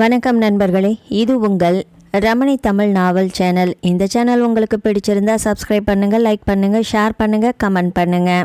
வணக்கம் நண்பர்களே இது உங்கள் ரமணி தமிழ் நாவல் சேனல். இந்த சேனல் உங்களுக்கு பிடிச்சிருந்தா சப்ஸ்கிரைப் பண்ணுங்கள் லைக் பண்ணுங்கள் ஷேர் பண்ணுங்கள் கமெண்ட் பண்ணுங்கள்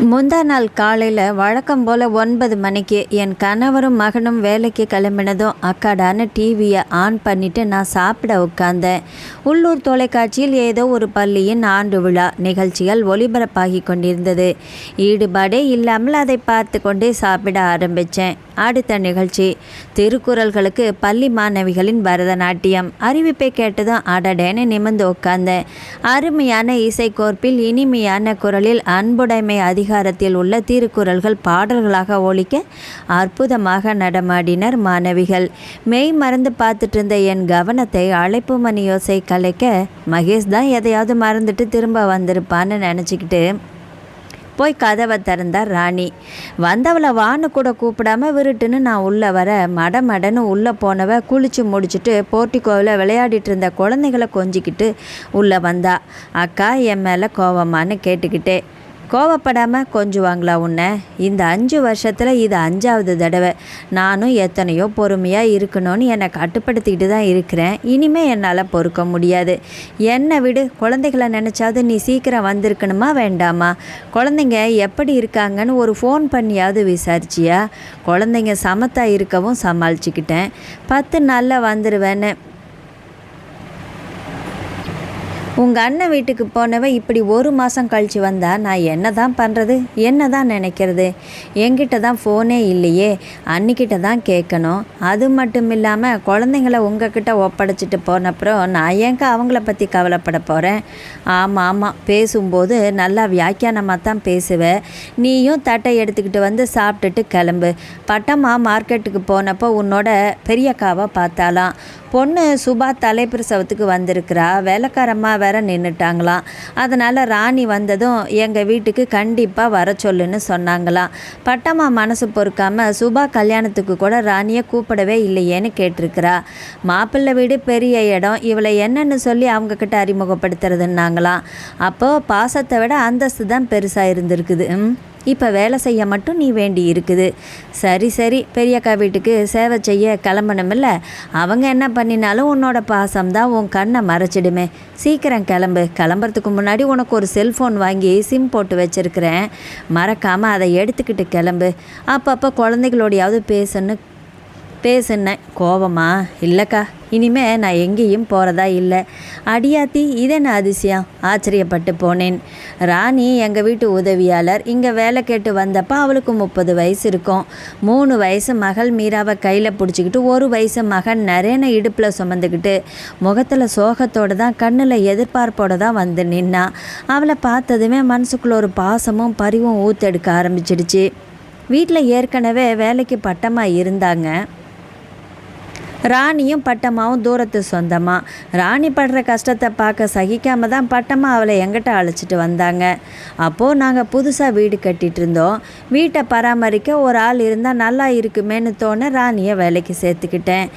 முந்தா நாள் காலையில் வழக்கம் போல் ஒன்பது மணிக்கு என் கணவரும் மகனும் வேலைக்கு கிளம்பினதும் அக்காடான டிவியை ஆன் பண்ணிவிட்டு நான் சாப்பிட உட்கார்ந்தேன். உள்ளூர் தொலைக்காட்சியில் ஏதோ ஒரு பள்ளியின் ஆண்டு விழா நிகழ்ச்சிகள் ஒளிபரப்பாகி கொண்டிருந்தது. ஈடுபாடே இல்லாமல் அதை பார்த்து கொண்டே சாப்பிட ஆரம்பித்தேன் அடுத்த நிகழ்ச்சி திருக்குறள்களுக்கு பள்ளி மாணவிகளின் பரதநாட்டியம். அறிவிப்பை கேட்டதும் அடடேன்னு நிமிர்ந்து உட்கார்ந்தேன். அருமையான இசைக்கோர்ப்பில் இனிமையான குரலில் அன்புடைமை அதிகாரத்தில் உள்ள திருக்குறள்கள் பாடல்களாக ஒலிக்க அற்புதமாக நடமாடினர் மாணவிகள். மெய் மறந்து பார்த்துட்டு இருந்த என் கவனத்தை அழைப்பு மணி யோசை கலைக்க மகேஷ் தான் எதையாவது மறந்துட்டு திரும்ப வந்திருப்பான்னு நினச்சிக்கிட்டு போய் கதவை திறந்தார் ராணி. வந்தவளை வான்னு கூட கூப்பிடாம விருட்டுன்னு நான் உள்ளே வர மட மடன்னு உள்ளே போனவ குளிச்சு முடிச்சுட்டு போர்ட்டிகோவில் விளையாடிட்டு இருந்த குழந்தைகளை கொஞ்சிக்கிட்டு உள்ளே வந்தா. அக்கா என் மேலே கோவமான்னு கேட்டுக்கிட்டே. கோவப்படாமல் கொஞ்சுவாங்களா உன்னை? இந்த அஞ்சு வருஷத்தில் இது அஞ்சாவது தடவை. நானும் எத்தனையோ பொறுமையாக இருக்கணும்னு என்னை கட்டுப்படுத்திக்கிட்டு தான் இருக்கிறேன். இனிமேல் என்னால் பொறுக்க முடியாது. என்னை விடு குழந்தைகளை நினச்சாவது நீ சீக்கிரம் வந்திருக்கணுமா வேண்டாமா? குழந்தைங்க எப்படி இருக்காங்கன்னு ஒரு ஃபோன் பண்ணியாவது விசாரிச்சியா? குழந்தைங்க சமத்தாக இருக்கவும் சமாளிச்சுக்கிட்டேன். பத்து நாளில் வந்துடுவேன்னு உங்கள் அண்ணன் வீட்டுக்கு போனவன் இப்படி ஒரு மாதம் கழித்து வந்தால் நான் என்ன தான் பண்ணுறது என்ன தான் நினைக்கிறது? என்கிட்ட தான் ஃபோனே இல்லையே. அன்னிக்கிட்ட தான் கேட்கணும். அது மட்டும் இல்லாமல் குழந்தைங்கள உங்ககிட்ட ஒப்படைச்சிட்டு போனப்புறம் நான் ஏங்க அவங்கள பற்றி கவலைப்பட போகிறேன் ஆமாம் ஆமாம் பேசும்போது நல்லா வியாக்கியானமாக தான் பேசுவேன் நீயும் தட்டை எடுத்துக்கிட்டு வந்து சாப்பிட்டுட்டு கிளம்பு. பட்டம்மா மார்க்கெட்டுக்கு போனப்போ உன்னோட பெரியக்காவை பார்த்தாலாம் பொண்ணு சுபா தலைப்பிரசவத்துக்கு வந்திருக்கிறா. வேலைக்காரம்மா வேற நின்றுட்டாங்களாம் அதனால் ராணி வந்ததும் எங்கள் வீட்டுக்கு கண்டிப்பாக வர சொல்லுன்னு சொன்னாங்களாம். பட்டம்மா மனசு பொறுக்காமல் சுபா கல்யாணத்துக்கு கூட ராணியை கூப்பிடவே இல்லையேன்னு கேட்டிருக்கிறா. மாப்பிள்ளை வீடு பெரிய இடம் இவளை என்னன்னு சொல்லி அவங்கக்கிட்ட அறிமுகப்படுத்துறதுன்னாங்களாம். அப்போது பாசத்தை விட அந்தஸ்து தான் பெருசாக இருந்திருக்குது. ம். இப்போ வேலை செய்ய மட்டும் நீ வேண்டி இருக்குது. சரி சரி பெரியக்கா வீட்டுக்கு சேவை செய்ய கிளம்பணுமில்ல. அவங்க என்ன பண்ணினாலும் உன்னோட பாசம் தான் உன் கண்ணை மறைச்சிடுமே. சீக்கிரம் கிளம்பு. கிளம்புறதுக்கு முன்னாடி உனக்கு ஒரு செல்ஃபோன் வாங்கி சிம் போட்டு வச்சுருக்கிறேன். மறக்காமல் அதை எடுத்துக்கிட்டு கிளம்பு. அப்பப்போ குழந்தைகளோடையாவது பேசுன்னு பேசுன்னேன் கோவமா? இல்லைக்கா. இனிமே நான் எங்கேயும் போகிறதா இல்லை. அடியாத்தி இதென்ன அதிசயம்? ஆச்சரியப்பட்டு போனேன். ராணி எங்கள் வீட்டு உதவியாளர் இங்கே வேலை கேட்டு வந்தப்போ அவளுக்கு முப்பது வயசு இருக்கும். மூணு வயசு மகள் மீராவை கையில் பிடிச்சிக்கிட்டு ஒரு வயசு மகன் நிறையன இடுப்பில் சுமந்துக்கிட்டு முகத்தில் சோகத்தோடு தான் கண்ணில் எதிர்பார்ப்போடு தான் வந்து நின்னா. அவளை பார்த்ததுமே மனசுக்குள்ள ஒரு பாசமும் பரிவும் ஊத்தெடுக்க ஆரம்பிச்சிடுச்சு. வீட்டில் ஏற்கனவே வேலைக்கு பட்டமாக இருந்தாங்க. ராணியும் பட்டம்மாவும் தூரத்து சொந்தமாக ராணி படுற கஷ்டத்தை பார்க்க சகிக்காம தான் பட்டம்மா அவளை எங்கிட்ட அழைச்சிட்டு வந்தாங்க. அப்போது நாங்கள் புதுசாக வீடு கட்டிகிட்டு இருந்தோம். வீட்டை பராமரிக்க ஒரு ஆள் இருந்தால் நல்லா இருக்குமேன்னு தோண ராணியை வேலைக்கு சேர்த்துக்கிட்டேன்.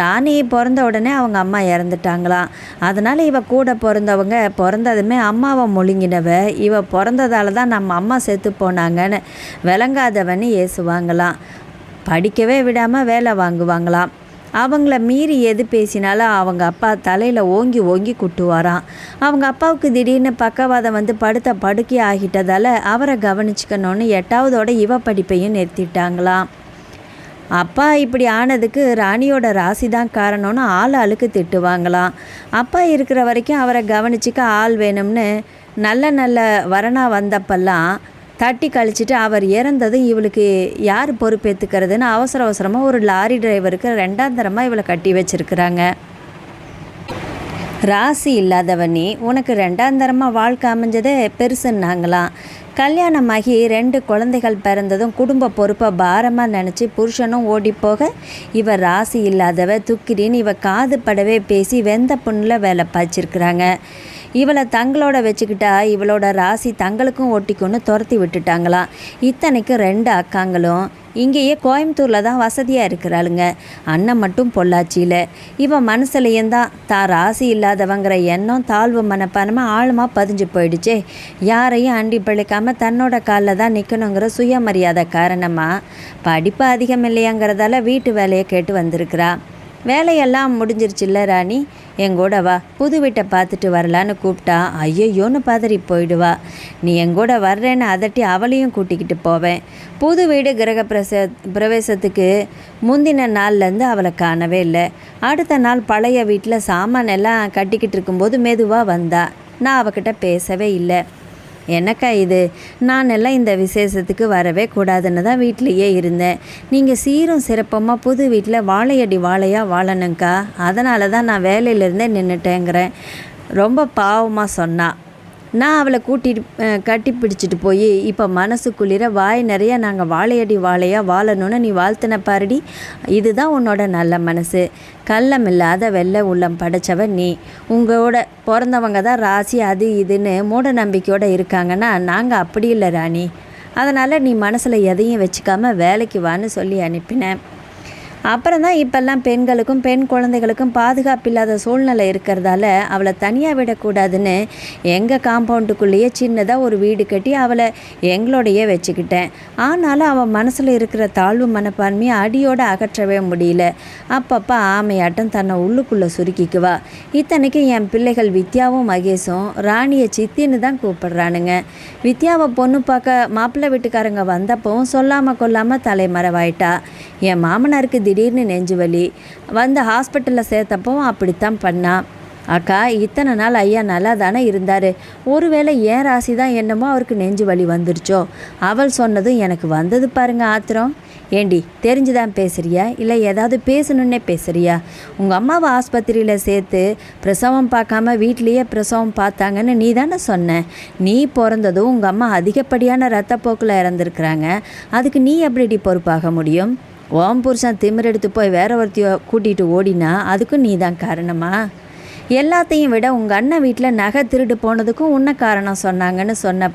ராணி பிறந்த உடனே அவங்க அம்மா இறந்துட்டாங்களாம் அதனால் இவ கூட பிறந்தவங்க பிறந்ததுமே அம்மாவை முழுங்கினவ. இவ பிறந்ததால தான் நம்ம அம்மா செத்து போனாங்கன்னு விளங்காதவன்னு ஏசுவாங்களாம். படிக்கவே விடாமல் வேலை வாங்குவாங்களாம். அவங்கள மீறி எது பேசினாலும் அவங்க அப்பா தலையில் ஓங்கி ஓங்கி குட்டுவாராம். அவங்க அப்பாவுக்கு திடீர்னு பக்கவாதம் வந்து படுத்த படுக்கை ஆகிட்டதால் அவரை கவனிச்சுக்கணும்னு எட்டாவதோட இவ படிப்பையும் நிறுத்திட்டாங்களாம். அப்பா இப்படி ஆனதுக்கு ராணியோட ராசி தான் காரணம்னு ஆள் ஆளுக்கு திட்டுவாங்களாம். அப்பா இருக்கிற வரைக்கும் அவரை கவனிச்சிக்க ஆள் வேணும்னு நல்ல நல்ல வரணா வந்தப்பெல்லாம் தட்டி கழிச்சிட்டு அவர் இறந்ததும் இவளுக்கு யார் பொறுப்பேற்றுக்கிறதுன்னு அவசர அவசரமாக ஒரு லாரி டிரைவருக்கு ரெண்டாம் தரமாக இவளை கட்டி வச்சிருக்கிறாங்க. ராசி இல்லாதவனி உனக்கு ரெண்டாந்தரமாக வாழ்க்கை அமைஞ்சதே பெருசுன்னாங்களாம் கல்யாணமாகி ரெண்டு குழந்தைகள் பிறந்ததும் குடும்ப பொறுப்பை பாரமாக நினச்சி புருஷனும் ஓடி போக இவ ராசி இல்லாதவ துக்கிரின்னு இவ காது படவே பேசி வெந்த புண்ணில் வேலை பாய்ச்சிருக்கிறாங்க. இவளை தங்களோட வச்சுக்கிட்டா இவளோட ராசி தங்களுக்கும் ஒட்டிக்குன்னு துரத்தி விட்டுட்டாங்களாம் இத்தனைக்கும் ரெண்டு அக்காங்களும் இங்கேயே கோயம்புத்தூரில் தான் வசதியாக இருக்கிறாளுங்க. அண்ணன் மட்டும் பொள்ளாச்சியில். இவன் மனசுலையும் தான் தான் ராசி இல்லாதவங்கிற எண்ணம் தாழ்வு மனப்பானமாக ஆழமாக பதிஞ்சு போயிடுச்சே. யாரையும் அண்டி பிழைக்காம தன்னோட காலில் தான் நிற்கணுங்கிற சுயமரியாதை காரணமாக படிப்பு அதிகம் இல்லையாங்கிறதால வீட்டு வேலையை கேட்டு வந்திருக்கிறா. வேலையெல்லாம் முடிஞ்சிருச்சுல்ல ராணி? எங்கூட வா. புது வீட்டை பார்த்துட்டு வரலான்னு கூப்பிட்டா ஐயையோன்னு பதறி போயிடுவா. நீ எங்கூட வர்றேன்னு அதட்டி அவளையும் கூட்டிக்கிட்டு போவேன். புது வீடு கிரக பிரச பிரவேசத்துக்கு முந்தின நாள்லேருந்து அவளை காணவே இல்லை. அடுத்த நாள் பழைய வீட்டில் சாமான் எல்லாம் கட்டிக்கிட்டு இருக்கும்போது மெதுவாக வந்தா. நான் அவகிட்ட பேசவே இல்லை. என்னக்கா இது? நான் எல்லாம் இந்த விசேஷத்துக்கு வரவே கூடாதுன்னு தான் வீட்லேயே இருந்தேன். நீங்கள் சீரும் சிறப்பமாக புது வீட்டில் வாழையடி வாழையாக வாழணுங்க்கா அதனால தான் நான் வேலையிலேருந்தே நின்றுட்டேங்கிறேன் ரொம்ப பாவமாக சொன்னா. நான் அவளை கூட்டிட்டு கட்டி பிடிச்சிட்டு போய் இப்போ மனசு குளிர வாய் நிறைய நாங்கள் வாழையடி வாழையாக வாழணும்னு நீ வாழ்த்தின பாருடி. இதுதான் உன்னோட நல்ல மனசு. கள்ளம் இல்லாத வெள்ளை உள்ளம் படைச்சவ நீ. உங்களோட பிறந்தவங்க தான் ராசி அது இதுன்னு மூட நம்பிக்கையோடு இருக்காங்கன்னா நாங்கள் அப்படி இல்லை ராணி. அதனால் நீ மனசில் எதையும் வச்சுக்காம வேலைக்கு வான்னு சொல்லி அனுப்பினேன் அப்புறம் தான் இப்போல்லாம் பெண்களுக்கும் பெண் குழந்தைகளுக்கும் பாதுகாப்பு இல்லாத சூழ்நிலை இருக்கிறதால அவளை தனியாக விடக்கூடாதுன்னு எங்கள் காம்பவுண்டுக்குள்ளேயே சின்னதாக ஒரு வீடு கட்டி அவளை எங்களோடையே வச்சுக்கிட்டேன். ஆனாலும் அவன் மனசில் இருக்கிற தாழ்வு மனப்பான்மையை அடியோடு அகற்றவே முடியல. அப்பப்போ ஆமையாட்டம் தன்னை உள்ளுக்குள்ளே சுருக்கிக்குவா. இத்தனைக்கும் என் பிள்ளைகள் வித்யாவும் மகேஷும் ராணியை சித்தின்னு தான் கூப்பிடுறானுங்க. வித்யாவை பொண்ணு பார்க்க மாப்பிள்ளை வீட்டுக்காரங்க வந்தப்பவும் சொல்லாமல் கொல்லாமல் தலைமறைவாயிட்டா. என் மாமனாருக்கு திடீர்னு நெஞ்சு வலி. வந்து ஹாஸ்பிட்டலில் சேர்த்தப்பவும் அப்படித்தான் பண்ணான் அக்கா இத்தனை நாள் ஐயா நல்லா தானே இருந்தார். ஒருவேளை ஏன் ராசி தான் என்னமோ அவருக்கு நெஞ்சு வலி வந்துருச்சோ? அவள் சொன்னதும் எனக்கு வந்தது பாருங்க ஆத்திரம். ஏண்டி தெரிஞ்சுதான் பேசுறியா? இல்லை ஏதாவது பேசணுன்னே பேசுறியா? உங்கள் அம்மாவை ஆஸ்பத்திரியில் சேர்த்து பிரசவம் பார்க்காம வீட்லேயே பிரசவம் பார்த்தாங்கன்னு நீ தானே சொன்ன. நீ பிறந்ததும் உங்கள் அம்மா அதிகப்படியான ரத்தப்போக்கில் இறந்துருக்குறாங்க. அதுக்கு நீ எப்படிடி பொறுப்பாக முடியும்? ஓம் புருஷன் திமிரெடுத்து போய் வேற ஒருத்திய கூட்டிகிட்டு ஓடினா அதுக்கும் நீ தான் காரணமா? எல்லாத்தையும் விட உங்கள் அண்ணன் வீட்டில் நகை திருடு போனதுக்கும் உன்ன காரணம் சொன்னாங்கன்னு சொன்ன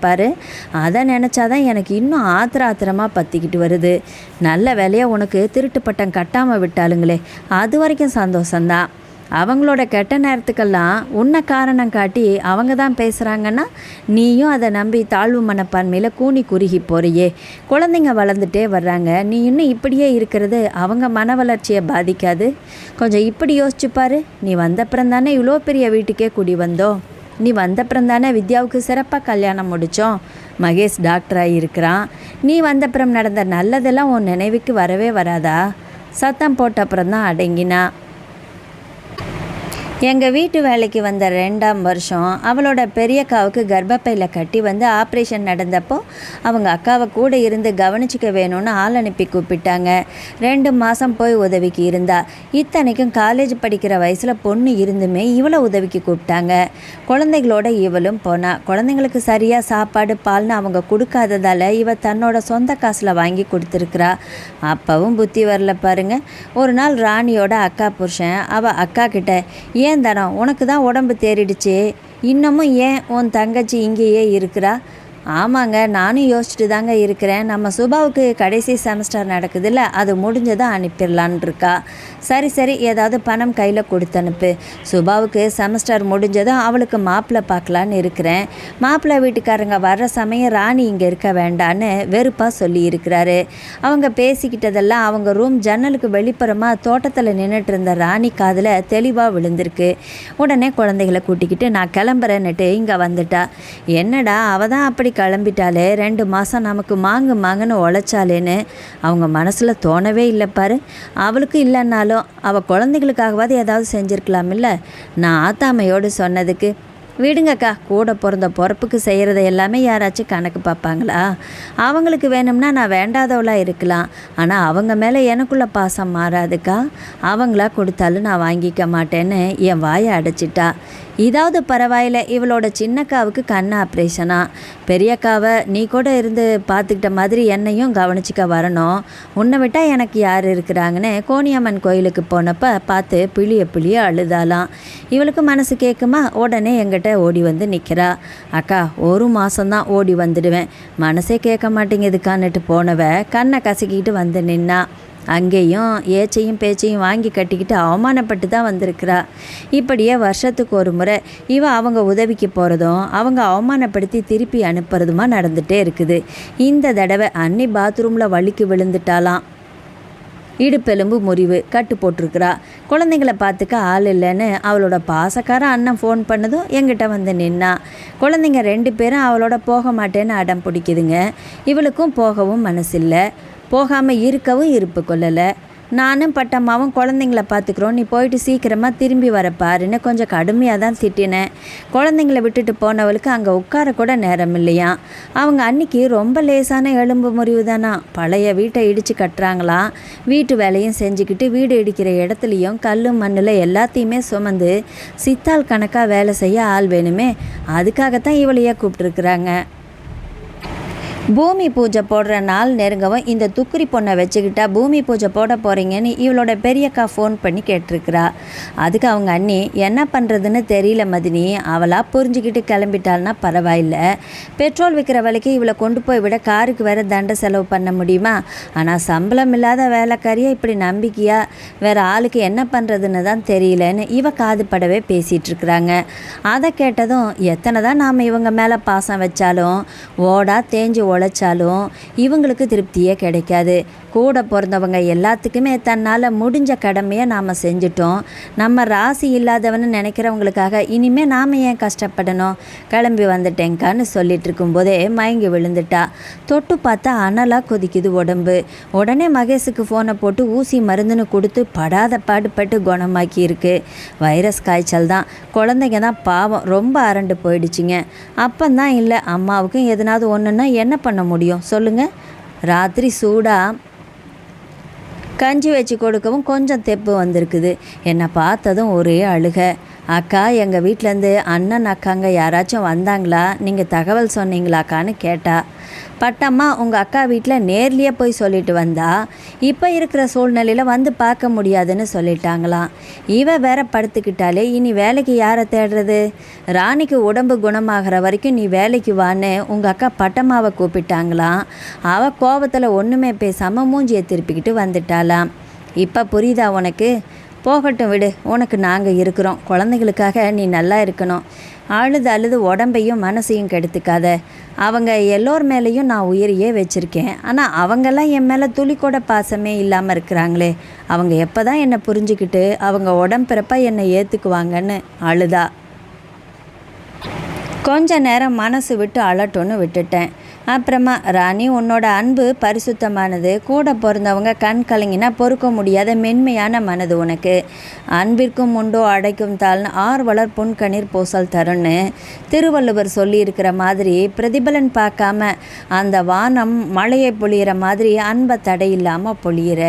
அதை நினச்சாதான் எனக்கு இன்னும் ஆத்திர ஆத்திரமாக பற்றிக்கிட்டு வருது. நல்ல வேலையாக உனக்கு திருட்டு பட்டம் கட்டாமல் விட்டாளுங்களே. அது வரைக்கும் சந்தோஷந்தான் அவங்களோட கெட்ட நேரத்துக்கெல்லாம் உன்னை காரணம் காட்டி அவங்க தான் பேசுகிறாங்கன்னா நீயும் அதை நம்பி தாழ்வு மனப்பான்மையில் கூனி குறுகி போறியே. குழந்தைங்க வளர்ந்துட்டே வர்றாங்க. நீ இன்னும் இப்படியே இருக்கிறது அவங்க மன வளர்ச்சியை பாதிக்காது. கொஞ்சம் இப்படி யோசிச்சுப்பாரு நீ வந்தப்புறம் தானே இவ்வளோ பெரிய வீட்டுக்கே குடி வந்தோம் நீ வந்தப்புறம் தானே வித்யாவுக்கு சிறப்பாக கல்யாணம் முடித்தோம் மகேஷ் டாக்டராக இருக்கிறான். நீ வந்தப்புறம் நடந்த நல்லதெல்லாம் உன் நினைவுக்கு வரவே வராதா? சத்தம் போட்ட அப்புறம் தான் அடங்கினா. எங்கள் வீட்டு வேலைக்கு வந்த ரெண்டாம் வருஷம் அவளோட பெரியக்காவுக்கு கர்ப்பப்பையில் கட்டி வந்து ஆப்ரேஷன் நடந்தப்போ அவங்க அக்காவை கூட இருந்து கவனிச்சிக்க வேணும்னு ஆள் அனுப்பி கூப்பிட்டாங்க. ரெண்டு மாதம் போய் உதவிக்கு இருந்தா. இத்தனைக்கும் காலேஜ் படிக்கிற வயசில் பொண்ணு இருந்துமே இவளை உதவிக்கு கூப்பிட்டாங்க. குழந்தைகளோட இவளும் போனா குழந்தைங்களுக்கு சரியாக சாப்பாடு பால்னு அவங்க கொடுக்காததால் இவ தன்னோட சொந்த காசில் வாங்கி கொடுத்துருக்குறா. அப்பவும் புத்தி வரல பாருங்க. ஒரு நாள் ராணியோட அக்கா புருஷன் அவள் அக்கா கிட்ட ஏன் தரம் உனக்கு தான் உடம்பு தேறிடுச்சு. இன்னமும் ஏன் உன் தங்கச்சி இங்கேயே இருக்கிறா? ஆமாங்க நானும் யோசிச்சுட்டு தாங்க இருக்கிறேன். நம்ம சுபாவுக்கு கடைசி செமஸ்டர் நடக்குதுல்ல அது முடிஞ்சதை அனுப்பிடலான் இருக்கா சரி சரி ஏதாவது பணம் கையில் கொடுத்து அனுப்பு. சுபாவுக்கு செமஸ்டர் முடிஞ்சதும் அவளுக்கு மாப்பிள்ளை பார்க்கலான்னு இருக்கிறேன். மாப்பிள்ளை வீட்டுக்காரங்க வர்ற சமயம் ராணி இங்கே இருக்க வேண்டான்னு வெறுப்பாக சொல்லியிருக்கிறாரு. அவங்க பேசிக்கிட்டதெல்லாம் அவங்க ரூம் ஜன்னலுக்கு வெளிப்புறமாக தோட்டத்தில் நின்றுட்டு இருந்த ராணி காதில் தெளிவாக விழுந்திருக்கு. உடனே குழந்தைகளை கூட்டிக்கிட்டு நான் கிளம்புறேன்னுட்டு இங்கே வந்துட்டா. என்னடா அவ தான் அப்படி கிளம்பிட்டாலே ரெண்டு மாதம் நமக்கு மாங்கு மாங்குன்னு உழைச்சாலேன்னு அவங்க மனசில் தோணவே இல்லை பாரு. அவளுக்கு இல்லைன்னாலும் அவள் குழந்தைகளுக்காகவாது ஏதாவது செஞ்சுருக்கலாமில்ல? நான் ஆத்தாமையோடு சொன்னதுக்கு விடுங்கக்கா கூட பிறந்த பொறப்புக்கு செய்கிறத எல்லாமே யாராச்சும் கணக்கு பார்ப்பாங்களா? அவங்களுக்கு வேணும்னா நான் வேண்டாதவளாக இருக்கலாம். ஆனால் அவங்க மேலே எனக்குள்ள பாசம் மாறாதுக்கா? அவங்களா கொடுத்தாலும் நான் வாங்கிக்க மாட்டேன்னு என் வாயை அடைச்சிட்டா. இதாவது பரவாயில்ல இவளோட சின்னக்காவுக்கு கண் ஆப்ரேஷனா? பெரியக்காவை நீ கூட இருந்து பார்த்துக்கிட்ட மாதிரி என்னையும் கவனிச்சிக்க வரணும். உன்னை விட்டால் எனக்கு யார் இருக்கிறாங்கன்னு கோணியம்மன் கோயிலுக்கு போனப்போ பார்த்து பிழிய பிழிய அழுதாலாம் இவளுக்கு மனசு கேட்குமா உடனே எங்கிட்ட ஓடி வந்து நிற்கிறா அக்கா ஒரு மாதம்தான் ஓடி வந்துடுவேன். மனசே கேட்க மாட்டேங்குதுக்கான்னுட்டு போனவ. கண்ணை கசக்கிட்டு வந்து நின்னா. அங்கேயும் ஏச்சையும் பேச்சையும் வாங்கி கட்டிக்கிட்டு அவமானப்பட்டு தான் வந்திருக்கிறா. இப்படியே வருஷத்துக்கு ஒரு முறை இவ அவங்க உதவிக்கு போகிறதும் அவங்க அவமானப்படுத்தி திருப்பி அனுப்புறதுமா நடந்துகிட்டே இருக்குது. இந்த தடவை அன்னி பாத்ரூமில் வலிக்கு விழுந்துட்டாலாம் இடுப்பெலும்பு முறிவு கட்டு போட்டிருக்கிறா. குழந்தைங்களை பார்த்துக்க ஆள் இல்லைன்னு அவளோட பாசக்கார அண்ணன் ஃபோன் பண்ணதும் எங்கிட்ட வந்து நின்னா. குழந்தைங்க ரெண்டு பேரும் அவளோட போக மாட்டேன்னு அடம் பிடிக்குதுங்க. இவளுக்கும் போகவும் மனசில்லை. போகாமல் இருக்கவும் இருப்பு கொள்ளலை. நானும் பட்டம்மாவும் குழந்தைங்கள பார்த்துக்குறோம் நீ போயிட்டு சீக்கிரமாக திரும்பி வர பாருன்னு கொஞ்சம் கடுமையாக தான் திட்டினேன். குழந்தைங்கள விட்டுட்டு போனவளுக்கு அங்கே உட்கார கூட நேரம் இல்லையா? அவங்க அன்னைக்கு ரொம்ப லேசான எலும்பு முறிவு தானா? பழைய வீட்டை இடித்து கட்டுறாங்களாம் வீட்டு வேலையும் செஞ்சுக்கிட்டு வீடு இடிக்கிற இடத்துலையும் கல் மண்ணில் எல்லாத்தையுமே சுமந்து சித்தாள் கணக்காக வேலை செய்ய ஆள் வேணுமே. அதுக்காகத்தான் இவளையே கூப்பிட்டுருக்குறாங்க. பூமி பூஜை போடுற நாள் நெருங்கவும் இந்த துக்குரி பொண்ணை வச்சுக்கிட்டா பூமி பூஜை போட போகிறீங்கன்னு இவளோட பெரியக்கா ஃபோன் பண்ணி கேட்டிருக்கிறா. அதுக்கு அவங்க அண்ணி என்ன பண்ணுறதுன்னு தெரியல மதினி அவளாக புரிஞ்சுக்கிட்டு கிளம்பிட்டாள்னா பரவாயில்ல. பெட்ரோல் விற்கிற விலைக்கு இவளை கொண்டு போய் விட காருக்கு வேறு தண்டை செலவு பண்ண முடியுமா? ஆனால் சம்பளம் இல்லாத வேலைக்காரியை இப்படி நம்பிக்கையா? வேறு ஆளுக்கு என்ன பண்ணுறதுன்னு தான் தெரியலன்னு இவ காது படவே பேசிகிட்ருக்குறாங்க அதை கேட்டதும் எத்தனை தான் நாம் இவங்க மேலே பாசம் வச்சாலும் ஓடா தேஞ்சு உழைச்சாலும் இவங்களுக்கு திருப்தியே கிடைக்காது. கூட பிறந்தவங்க எல்லாத்துக்குமே தன்னால் முடிஞ்ச கடமையை நாம் செஞ்சிட்டோம். நம்ம ராசி இல்லாதவன்னு நினைக்கிறவங்களுக்காக இனிமேல் நாம் ஏன் கஷ்டப்படணும்? கிளம்பி வந்துட்டேங்கான்னு சொல்லிட்டு இருக்கும்போதே மயங்கி விழுந்துட்டா. தொட்டு பார்த்தா அனலாக கொதிக்குது உடம்பு. உடனே மகேஷுக்கு ஃபோனை போட்டு ஊசி மருந்துன்னு கொடுத்து படாத பாடுபட்டு குணமாக்கி இருக்கு வைரஸ் காய்ச்சல் தான். குழந்தைங்க தான் பாவம். ரொம்ப அரண்டு போயிடுச்சுங்க. அப்பந்தான் இல்லை அம்மாவுக்கும் எதனாவது ஒன்றுன்னா என்ன பண்ண முடியும்? சொல்லுங்கள் ராத்திரி சூடாக கஞ்சி வச்சு கொடுக்கவும் கொஞ்சம் தெப்பு வந்திருக்குது. என்னை பார்த்ததும் ஒரே அழுக. அக்கா எங்கள் வீட்டிலேருந்து அண்ணன் அக்காங்க யாராச்சும் வந்தாங்களா? நீங்கள் தகவல் சொன்னீங்களாக்கான்னு கேட்டா பட்டம்மா உங்கள் அக்கா வீட்டில் நேர்லேயே போய் சொல்லிட்டு வந்தா இப்போ இருக்கிற சூழ்நிலையில் வந்து பார்க்க முடியாதுன்னு சொல்லிட்டாங்களாம். இவ வேற படுத்துக்கிட்டாலே இனி வேலைக்கு யாரை தேடுறது? ராணிக்கு உடம்பு குணமாகிற வரைக்கும் நீ வேலைக்கு வான்னு உங்கள் அக்கா பட்டம்மாவை கூப்பிட்டாங்களாம். அவள் கோபத்தில் ஒன்றுமே பேசாமல் மூஞ்சியை திருப்பிக்கிட்டு வந்துட்டாளாம். இப்போ புரியுதா உனக்கு? போகட்டும் விடு உனக்கு நாங்கள் இருக்கிறோம். குழந்தைகளுக்காக நீ நல்லா இருக்கணும். அழுது அழுது உடம்பையும் மனசையும் கெடுத்துக்காத. அவங்க எல்லோர் மேலேயும் நான் உயிரையே வச்சுருக்கேன். ஆனால் அவங்கெல்லாம் என் மேலே துளி கூட பாசமே இல்லாமல் இருக்கிறாங்களே. அவங்க எப்போ தான் என்னை புரிஞ்சுக்கிட்டு அவங்க உடம்பிறப்பா என்னை ஏற்றுக்குவாங்கன்னு அழுதா. கொஞ்ச நேரம் மனசு விட்டு அலட்டுன்னு விட்டுட்டேன். அப்புறமா ராணி உன்னோட அன்பு பரிசுத்தமானது. கூட பிறந்தவங்க கண் கலங்கினா பொறுக்க முடியாத மென்மையான மனது உனக்கு. அன்பிற்கும் உண்டோ அடைக்கும் தாள்னு ஆர்வலர் புன்கணீர் பூசல் தருன்னு திருவள்ளுவர் சொல்லியிருக்கிற மாதிரி பிரதிபலன் பார்க்காம அந்த வானம் மழையை பொழியிற மாதிரி அன்பை தடையில்லாமல் பொழியிற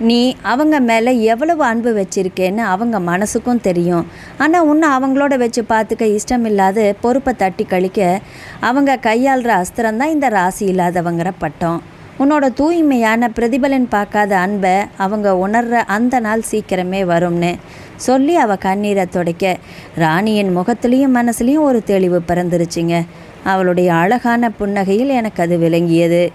நீ அவங்க மேலே எவ்வளவு அன்பு வச்சிருக்கேன்னு அவங்க மனசுக்கும் தெரியும். ஆனால் உன்னை அவங்களோட வச்சு பார்த்துக்க இஷ்டம் இல்லாத பொறுப்பை தட்டி கழிக்க அவங்க கையாளுற அஸ்திரம்தான் இந்த ராசி இல்லாதவங்கிற பட்டம். உன்னோட தூய்மையான பிரதிபலன் பார்க்காத அன்பை அவங்க உணர்ற அந்த நாள் சீக்கிரமே வரும்னு சொல்லி அவ கண்ணீரை துடைக்க ராணியின் முகத்துலேயும் மனசுலேயும் ஒரு தெளிவு பிறந்துருச்சுங்க. அவளுடைய அழகான புன்னகையில் எனக்கு அது விளங்கியது.